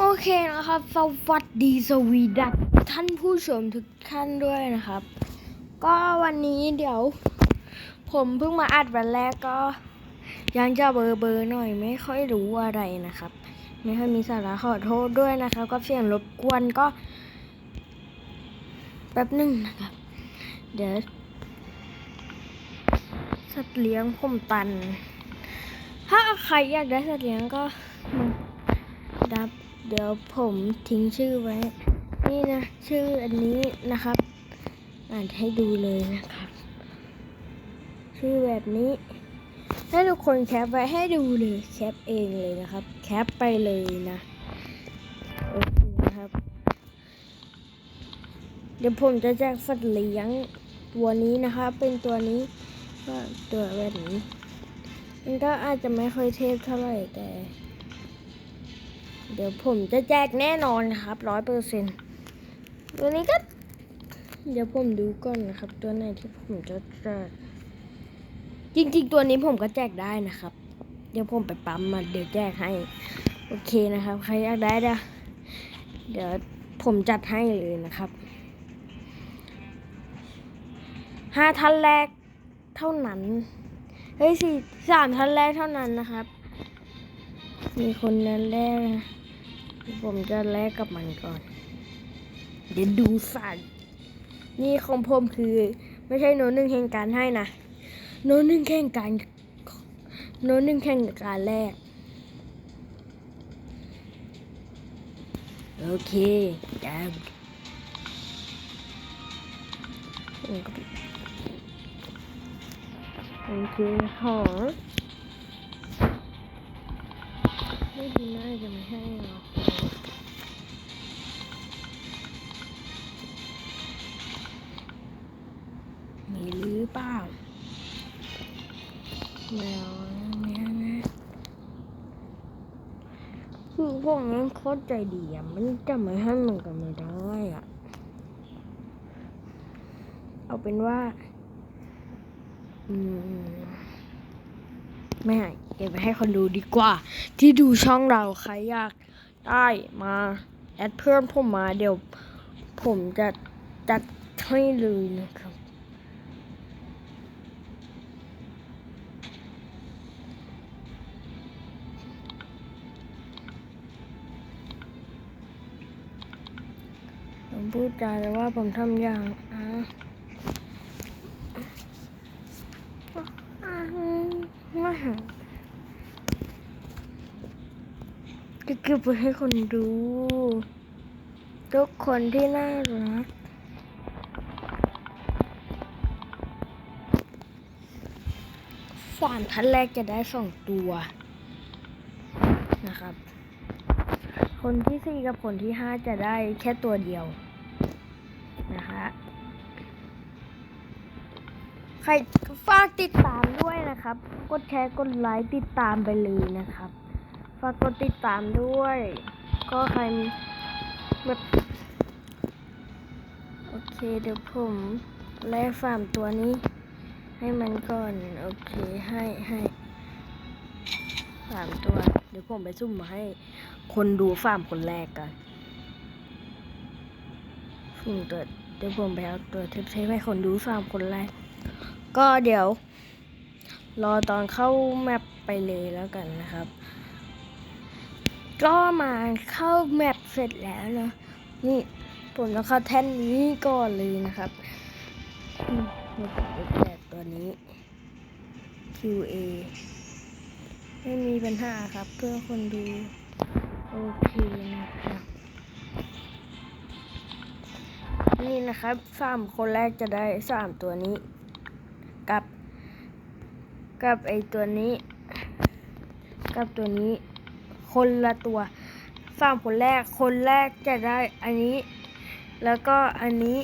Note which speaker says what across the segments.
Speaker 1: โอเคนะครับสวัสดีสวีดัสท่านผู้ชมทุกท่านด้วยนะครับ ก็วันนี้เดี๋ยว ผมเพิ่งมาอัดวันแรกก็ ยังจะเบอร์เบอร์หน่อยไม่ค่อยรู้อะไรนะครับ ไม่ค่อยมีสาระขอโทษด้วยนะครับ ก็เสียงรบกวนก็แป๊บหนึ่งนะครับ เดี๋ยวสัตว์เลี้ยงผมตัน ถ้าใครอยากได้สัตว์เลี้ยงก็ดับ เดี๋ยวผมทิ้งชื่อไว้ นี่นะ ชื่ออันนี้นะครับ อ่านให้ดูเลยนะครับ ชื่อแบบนี้ให้ทุกคนแคปไว้ให้ดูเลยแคปเองเลยนะครับ แคปไปเลยนะโอเคนะครับ เดี๋ยวผมจะแจกสัตว์เลี้ยงตัวนี้นะคะเป็นตัวนี้ก็ตัวแบบนี้ มันก็อาจจะไม่ค่อยเทพเท่าไหร่แต่ เดี๋ยวผมจะแจกแน่นอนนะครับร้อยเปอร์เซ็นตัวนี้ก็ เดี๋ยวผมดูก่อนนะครับ ตัวไหนที่ผมจะแจกจริงๆ ตัวนี้ผมก็แจกได้นะครับ เดี๋ยวผมไปปั๊มมาเดี๋ยวแจกให้ โอเคนะครับ ใครอยากได้เดี๋ยวเดี๋ยวผมจัดให้เลยนะครับห้าท่านแรกเท่านั้น เฮ้ยสี่สามท่านแรกเท่านั้นนะครับ มีคนนั้นแรกนะ ผมจะแลกกับมันก่อน เดี๋ยวดูสัตว์นี่ของผมคือไม่ใช่โนหนึ่งแห่งการให้นะ โนหนึ่งแข่งการ โนหนึ่งแข่งการแรกโอเคจ้าโอเคหอ แมวเนี่ยนะคือพวกนั้นโคตรใจดีอะ มันจะไม่ให้มันกันไม่ได้อะ เอาเป็นว่า อืม ไม่ให้เก็บไปให้คนดูดีกว่า ที่ดูช่องเราใครอยากได้มาแอดเพื่อนผมมาเดี๋ยวผมจะจัดให้เลยนะครับ พูดจาแต่ว่าผมทำอย่างอะอ่าจะเก็บไว้ให้คนดู ทุกคนที่น่ารักสามท่านแรกจะได้สองตัวนะครับ คนที่สี่กับคนที่ห้าจะได้แค่ตัวเดียว ครฝากติดตามด้วยนะครับ กดแชร์กดไลค์ติดตามไปเลยนะครับ ฝากกดติดตามด้วย ก็ใครแบบโอเค เดี๋ยวผมแลกสามตัวนี้ ให้มันก่อน โอเค ให้ให้สามตัว เดี๋ยวผมไปซุ่มมาให้คนดูฟาร์มคนแรกกันซุ่มตัวเดี๋ยวผมไปเอาตัวเทปๆให้คนดูฟาร์มคนแรก ก็เดี๋ยว รอตอนเข้าแมปไปเลยแล้วกันนะครับ ก็มาเข้าแมปเสร็จแล้วนะนี่ผมจะเข้าแท่นนี้ก่อนเลยนะครับมีแจกตัวนี้ QA ไม่มีปัญหาครับ เพื่อคนดู โอเคนะครับนี่นะครับสามคนแรกจะได้สามตัวนี้ กับ กับไอตัวนี้ กับตัวนี้ คนละตัวสามคนแรกคนแรกจะได้อันนี้ แล้วก็อันนี้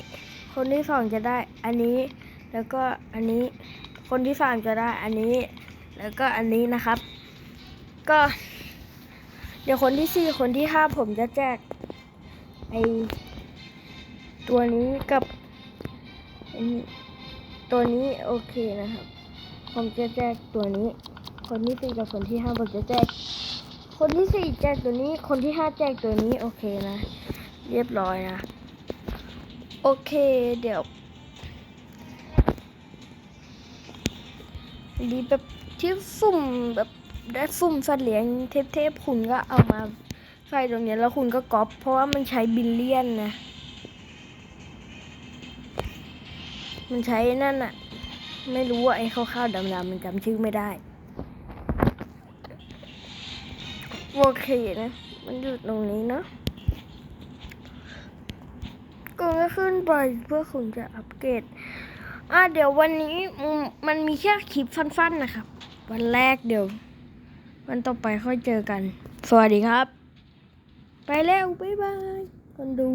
Speaker 1: คนที่สองจะได้อันนี้ แล้วก็อันนี้ คนที่สามจะได้อันนี้ แล้วก็อันนี้นะครับ ก็ เดี๋ยวคนที่สี่คนที่ห้าผมจะแจกไอตัวนี้กับไอ้นี่ ตัวนี้โอเคนะครับ ผมจะแจกตัวนี้ คนที่สี่กับคนที่ห้าผมจะแจก คนที่สี่แจกตัวนี้ คนที่ห้าแจกตัวนี้โอเคนะ เรียบร้อยนะ โอเคเดี๋ยวดีแบบที่ฟุ่มแบบได้ฟุ่มสัตว์เลี้ยงเทพๆคุณก็เอามาใส่ตรงนี้แล้วคุณก็ก๊อปเพราะว่ามันใช้บิลเลียนนะ มันใช้นั่นอะไม่รู้ว่าไอ้ข้าวๆดำๆมันจำชื่อไม่ได้โอเคนะ มันอยู่ตรงนี้เนาะก็จะขึ้นไปเพื่อคุณจะอัปเกรดอะเดี๋ยววันนี้มมันมีแค่คลิปสั้นๆนะครับ วันแรกเดี๋ยว วันต่อไปค่อยเจอกัน สวัสดีครับ ไปแล้ว บ๊ายบายคนดู